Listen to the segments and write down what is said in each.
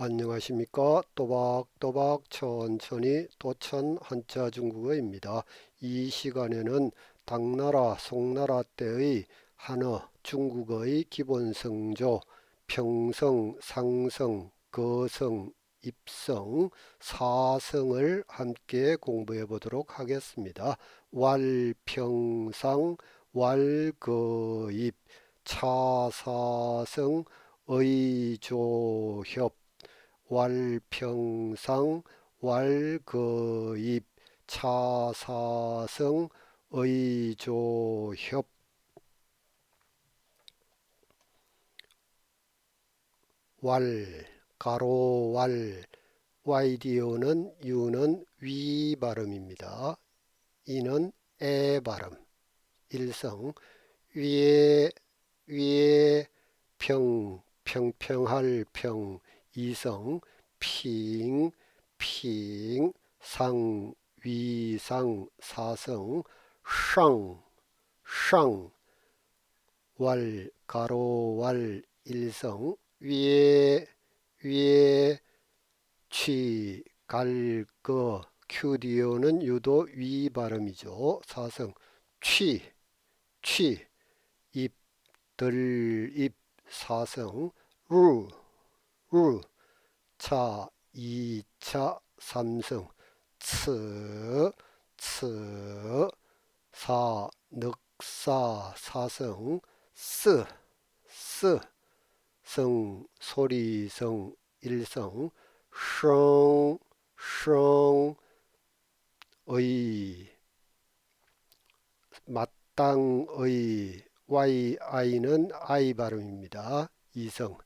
안녕하십니까 또박또박 천천히 도천 한자 중국어입니다. 이 시간에는 당나라 송나라 때의 한어 중국어의 기본 성조 평성 상성 거성 입성 사성을 함께 공부해 보도록 하겠습니다. 왈평상 왈거입 차사성 의조협 왈평상 왈거입 차사성 의조협 왈 가로 왈 YDO는 U는 위 발음입니다. 이는 에 발음 일성 위에 위에 평 평평할 평 이성 핑, 핑, 상, 위상, 사성, 상, 상, 왈, 가로, 왈, 일성, 위에, 위에, 취, 갈, 거, 큐디오는 유도 위 발음이죠. 사성, 취, 취, 입, 들, 입, 사성, 루, 루, 차, 2차, 삼성, 츠, 츠, 사, 늑사, 사성, 쓰, 쓰, 성, 소리성, 일성, 성, 성, 의, 마땅의, YI는 I 발음입니다. 이성,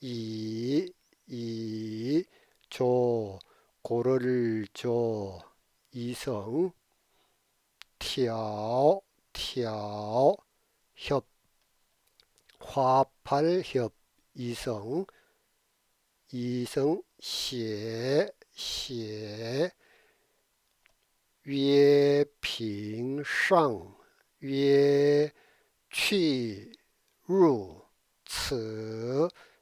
이, 이, 조, 고를 조, 이성, 티아오, 티아오, 협, 화팔 협, 이성, 이성, 시, 시, 위에 빙, 상, 위에 취, 루, 츠,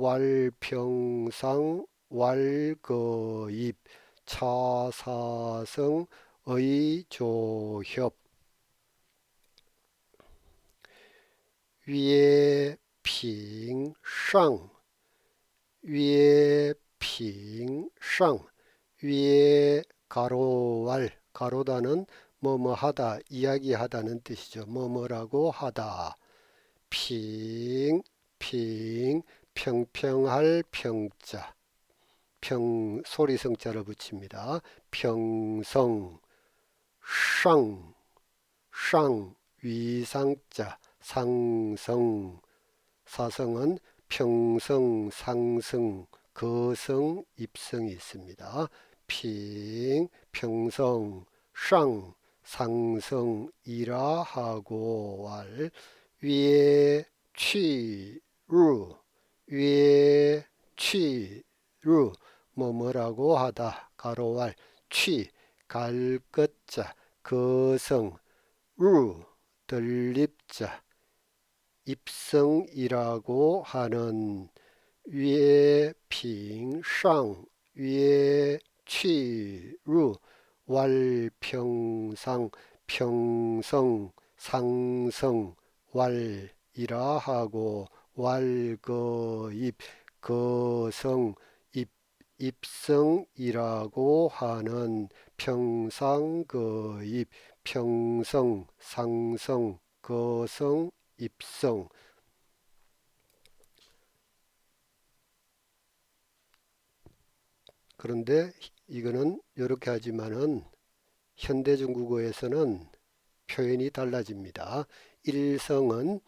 왈평상 왈거입 차사성 의조협. 위에 핑상 위에 핑상 위에 가로왈. 가로다는 뭐뭐하다 이야기하다는 뜻이죠. 뭐뭐라고 하다. 핑 핑, 평평할 평자, 평 소리 성자를 붙입니다. 평성, 상, 상 위상자, 상성, 사성은 평성, 상성, 거성, 입성이 있습니다. 핑, 평성, 상, 상성 이라 하고 왈 위에 취, 루 위에 취루 뭐 뭐라고 하다. 가로왈 취 갈것자 거성 루 들립자 입성이라고 하는 위에 빙상 위에 취루 왈평상 평성 상성 왈이라 하고 왈거입 거성 입 입성이라고 하는 평상거입 평성 상성 거성 입성 그런데 이거는 이렇게 하지만은 현대 중국어에서는 표현이 달라집니다. 일성은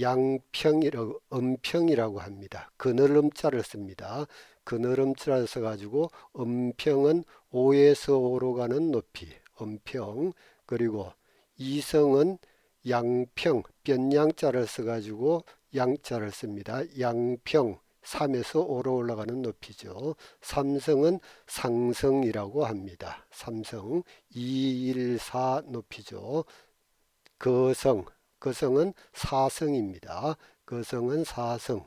양평이라고 음평이라고 합니다. 그늘음자를 씁니다. 그늘음자를 써가지고 음평은 5에서 5로 가는 높이 음평 그리고 이성은 양평 변양자를 써가지고 양자를 씁니다. 양평 3에서 5로 올라가는 높이죠. 삼성은 상성이라고 합니다. 삼성 2, 1, 4 높이죠. 거성, 거성은 사성입니다. 거성은 사성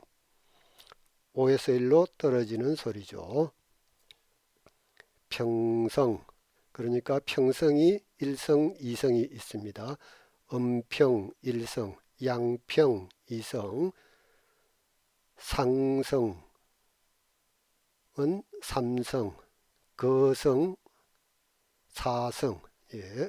5에서 1로 떨어지는 소리죠. 평성, 그러니까 평성이 1성, 2성이 있습니다. 음평 1성, 양평 2성, 상성은 3성, 거성 4성, 예.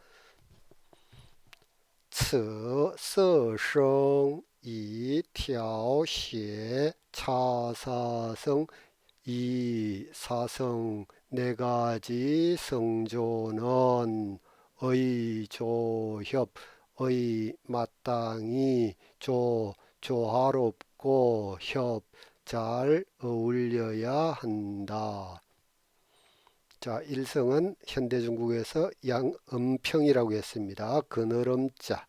此色声一条写차사성 이 사성 네 가지 성조는 의조협 의 마땅히 조 조화롭고 협 잘 어울려야 한다. 자, 일성은 현대중국에서 양음평이라고 했습니다. 그늘음자.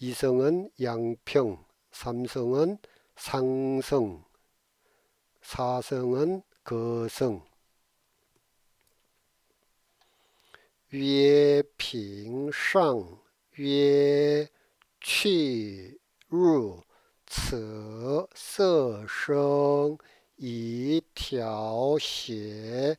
이성은 양평, 삼성은 상성, 사성은 거성. 曰平上曰去入此色声一条鞋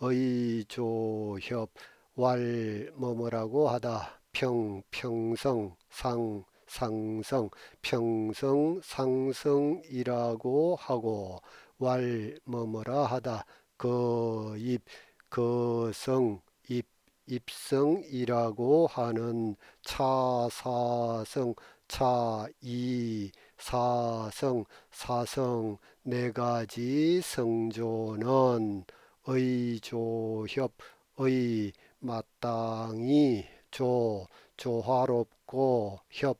의조협 왈 뭐뭐라고 하다. 평 평성 상 상성 평성 상성이라고 하고 왈 뭐뭐라 하다. 거입 거성 입 입성이라고 하는 차사성 차이 사성 사성 네 가지 성조는 의조협 의 마땅히 조 조화롭고 협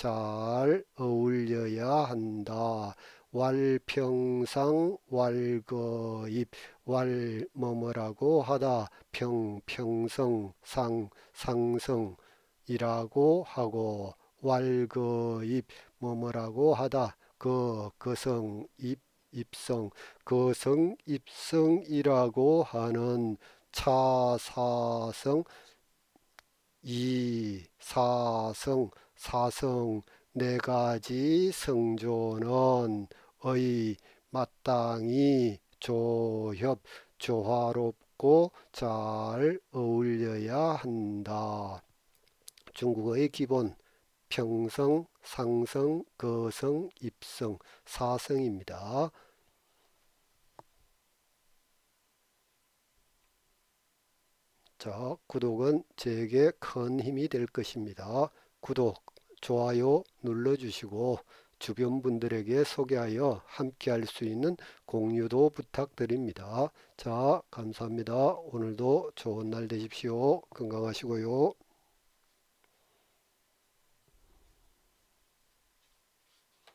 잘 어울려야 한다. 왈평상 왈거입 왈 뭐뭐라고 하다. 평 평성 상 상성이라고 하고 왈거입 뭐뭐라고 하다. 그 거성 입 입성 거성 입성이라고 하는 차사성 이 사성 사성 네 가지 성조는 의 마땅히 조협 조화롭고 잘 어울려야 한다. 중국어의 기본 평성, 상성, 거성, 입성, 사성입니다. 자, 구독은 제게 큰 힘이 될 것입니다. 구독, 좋아요 눌러주시고 주변 분들에게 소개하여 함께 할 수 있는 공유도 부탁드립니다. 자, 감사합니다. 오늘도 좋은 날 되십시오. 건강하시고요.